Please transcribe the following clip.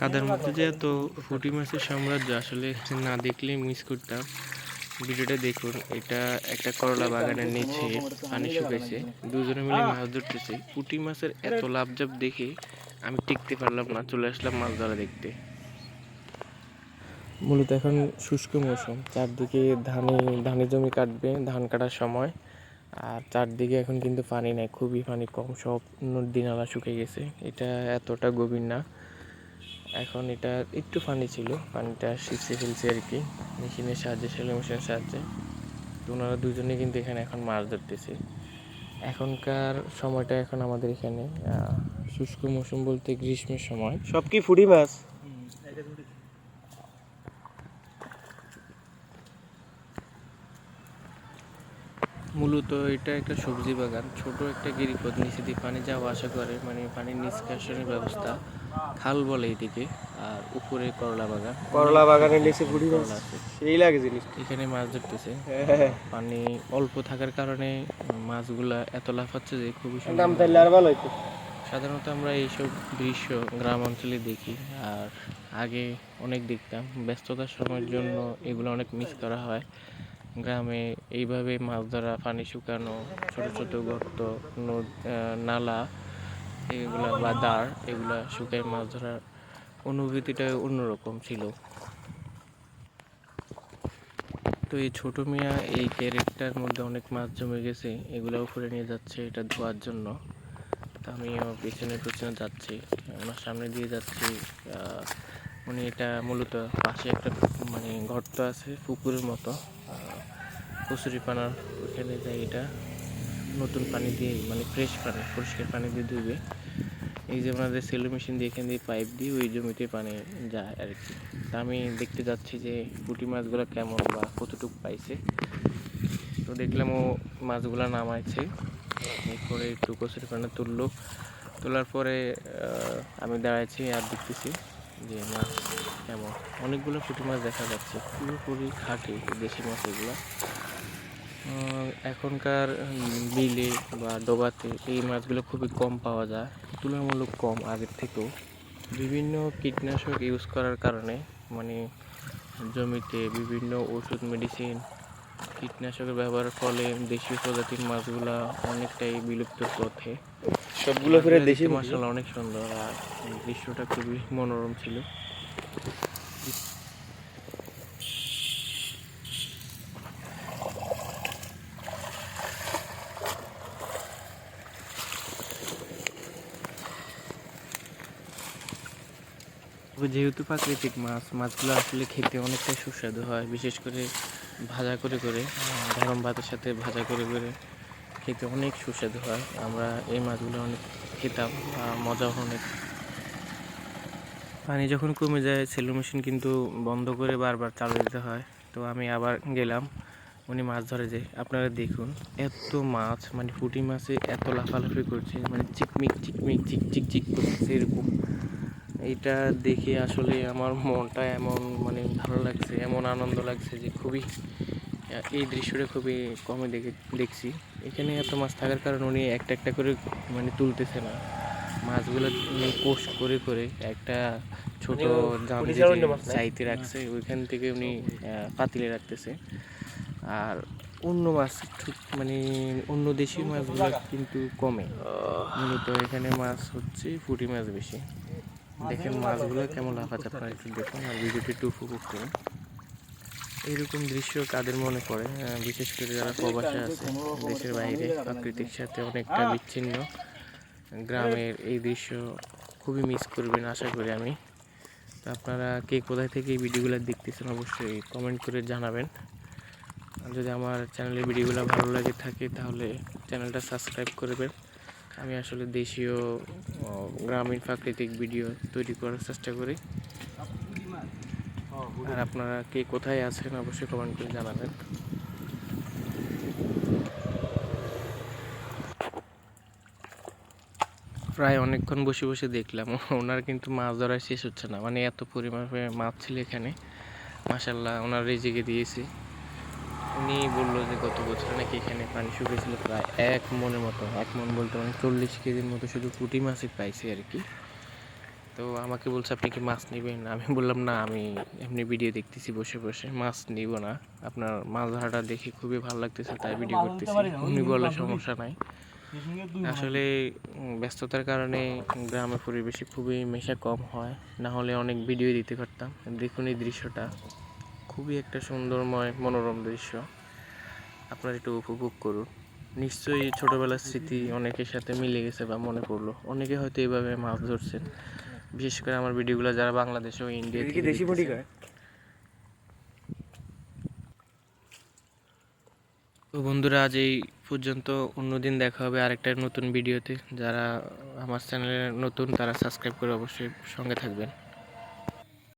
কাদার মধ্যে যে এত ফুটি মাছের সাম্রাজ্য আসলে না দেখলে মিস করতাম। ভিডিওটা দেখুন এটা একটা করলা বাগানের নিচে পানি শুকাইছে। দুজনে মিলে মাছ ধরতেছে। পুঁটি মাছের এত লাভজাব দেখে আমি টিকতে পারলাম না চলে আসলাম মাছ ধরা দেখতে। মূলত এখন শুষ্ক মৌসুম। চারদিকে ধানে ধানের জমি কাটবে ধান কাটার সময়। আর চারদিকে এখন কিন্তু পানি নাই খুবই পানি কম সব নদী নালা শুকিয়ে গেছে। এটা এতটা গভীর না। এখন এটা একটু পানি ছিল। পানিটা শিখছে ফেলছে আর কি। মেশিনের সাহায্যে সেলো মেশিনের সাহায্যে। তো ওনারা দুজনে কিন্তু এখানে এখন মাছ ধরতেছে। এখনকার সময়টা এখন আমাদের এখানে শুষ্ক মৌসুম বলতে গ্রীষ্মের সময়। সব কি ফুটি মাছ? মূলত এটা একটা সবজি বাগান। ছোট একটা গিরিপথ নিচে দিয়ে পানি যাওয়া আসা করে। মানে পানির নিষ্কাশনের ব্যবস্থা। খাল বলে এদিকে আর উপরে করলা বাগান। করলা বাগানের নিচে ফুটি মাছ সেই লাগে জিনিস এখানে মাছ ধরতেছে। হ্যাঁ, পানি অল্প থাকার কারণে মাছগুলা এত লাফাচ্ছে যে খুবই সুন্দর দাম তাইলে আর ভালো হইতো। সাধারণত আমরা এইসব দৃশ্য গ্রাম অঞ্চলে দেখি আর আগে অনেক দেখতাম। ব্যস্ততার সময়ের জন্য এগুলো অনেক মিস করা হয়। গ্রামে এইভাবে মাছ ধরা পানি শুকানো ছোট ছোট গর্ত নালা এগুলা বা দাঁড়, এগুলা শুকায় মাছ ধরার অনুভূতিটা অন্যরকম ছিল। তো এই ছোট মিয়া এই ক্যারেটটার মধ্যে অনেক মাছ জমে গেছে এগুলো উপরে নিয়ে যাচ্ছে, এটা ধোয়ার জন্য। তো আমি আমার পিছনে পিছনে যাচ্ছি ওনার সামনে দিয়ে যাচ্ছি উনি এটা মূলত পাশে একটা মানে গর্ত আছে পুকুরের মতো কচুরি পানার ওখানে যাই এটা। নতুন পানি দিয়ে মানে ফ্রেশ পানি, পরিষ্কার পানি দিয়ে ধুবে এই যে আমাদের সেলো মেশিন দিয়ে এখান দিয়ে পাইপ দিয়ে ওই জমিতে পানি যায় আর কি তা আমি দেখতে যাচ্ছি যে পুঁটি মাছগুলো কেমন বা কতটুকু পাইছে। তো দেখলাম ও মাছগুলো নামাইছে। এরপরে একটু কচুরি পানা তুললো। তোলার পরে আমি দাঁড়াইছি আর দেখতেছি যে মাছ কেমন। অনেকগুলো পুঁটি মাছ দেখা যাচ্ছে। পুরোপুরি খাঁটি দেশি মাছ এগুলো। এখনকার বিলে বা ডোবাতে এই মাছগুলো খুবই কম পাওয়া যায় তুলনামূলক কম আগের থেকেও। বিভিন্ন কীটনাশক ইউজ করার কারণে মানে জমিতে বিভিন্ন ওষুধ মেডিসিন কীটনাশকের ব্যবহারের ফলে দেশীয় প্রজাতির মাছগুলা অনেকটাই বিলুপ্তর পথে। সবগুলো ফিরে দেশি মাছ মাসাল অনেক সুন্দর আর দৃশ্যটা খুবই মনোরম ছিল। যেহেতু প্রাকৃতিক মাছ, মাছগুলো আসলে খেতে অনেকটাই সুস্বাদু হয়, বিশেষ করে ভাজা করে করে গরম ভাতের সাথে ভাজা করে করে খেতে অনেক সুস্বাদু হয়। আমরা এই মাছগুলো অনেক খেতাম মজাও অনেক। পানি যখন কমে যায়, সেলো মেশিন কিন্তু বন্ধ করে বারবার চালু দিতে হয়। তো আমি আবার গেলাম, উনি মাছ ধরে যে, আপনারা দেখুন, এত মাছ মানে পুঁটি মাছে এত লাফালাফি করছে মানে চিকমিক চিকমিক চিক চিক চিক করছে, এরকম। এইটা দেখে আসলে আমার মনটা এমন মানে ভালো লাগছে এমন আনন্দ লাগছে যে খুবই এই দৃশ্যটা খুবই কমে দেখে দেখছি। এখানে এত মাছ থাকার কারণে উনি একটা একটা করে মানে তুলতেছে না। মাছগুলো উনি কোষ করে করে একটা ছোট জাম চাইতে রাখছে ওইখান থেকে উনি পাতিলে রাখতেছে। আর অন্য মাছ ঠিক মানে অন্য দেশি মাছগুলো কিন্তু কমে। মূলত এখানে মাছ হচ্ছে পুঁটি মাছ বেশি। দেখেন মাছগুলো কেমন লাফাচ্ছে আপনারা একটু দেখুন আর ভিডিওটি একটু উপভোগ করুন। এইরকম দৃশ্য কাদের মনে পড়ে? বিশেষ করে যারা প্রবাসে আছে দেশের বাইরে প্রাকৃতিক সাথে অনেকটা বিচ্ছিন্ন। গ্রামের এই দৃশ্য খুবই মিস করবেন আশা করি আমি। তো আপনারা কে কোথায় থেকে এই ভিডিওগুলো দেখতেছেন অবশ্যই কমেন্ট করে জানাবেন। আর যদি আমার চ্যানেলের ভিডিওগুলো ভালো লাগে থাকে তাহলে চ্যানেলটা সাবস্ক্রাইব করবেন। আমি আসলে দেশীয় গ্রামীণ প্রাকৃতিক ভিডিও তৈরি করার চেষ্টা করি। আর আপনারা কে কোথায় আছেন অবশ্যই কমেন্ট করে জানাবেন। প্রায় অনেকক্ষণ বসে বসে দেখলাম, ওনার কিন্তু মাছ ধরা শেষ হচ্ছে না। মানে এত পরিমাণে মাছ ছিল এখানে। মাসাল্লাহ ওনার রেজেকে দিয়েছি। উনি বলল যে গত বছর নাকি এখানে পানি শুকিয়েছিল প্রায় এক মনের মতো। এক মন বলতে মানে চল্লিশ কেজির মতো শুধু পুঁটি মাছই পাইছে আর কি। তো আমাকে বলছে আপনি কি মাছ নেবেন? আমি বললাম না আমি এমনি ভিডিও দেখতেছি বসে বসে। মাছ নিব না। আপনার মাছ ধরাটা দেখে খুবই ভালো লাগতেছে তাই ভিডিও করতেছি। উনি বলে সমস্যা নাই। আসলে ব্যস্ততার কারণে গ্রামের পরিবেশে খুবই মেশা কম হয়। না হলে অনেক ভিডিও দিতে পারতাম। দেখুন এই দৃশ্যটা। খুবই একটা সুন্দরময় মনোরম দৃশ্য। আপনারা একটু উপভোগ করুন। নিশ্চয়ই ছোটবেলার স্মৃতি অনেকের সাথে মিলে গেছে বা মনে পড়ল। অনেকে হয়তো এইভাবে মাছ ধরছেন। বিশেষ করে আমার ভিডিওগুলো যারা বাংলাদেশে ও ইন্ডিয়া দেশি। তো বন্ধুরা আজ এই পর্যন্ত। অন্যদিন দেখা হবে আরেকটা নতুন ভিডিওতে। যারা আমার চ্যানেলে নতুন তারা সাবস্ক্রাইব করে অবশ্যই সঙ্গে থাকবেন।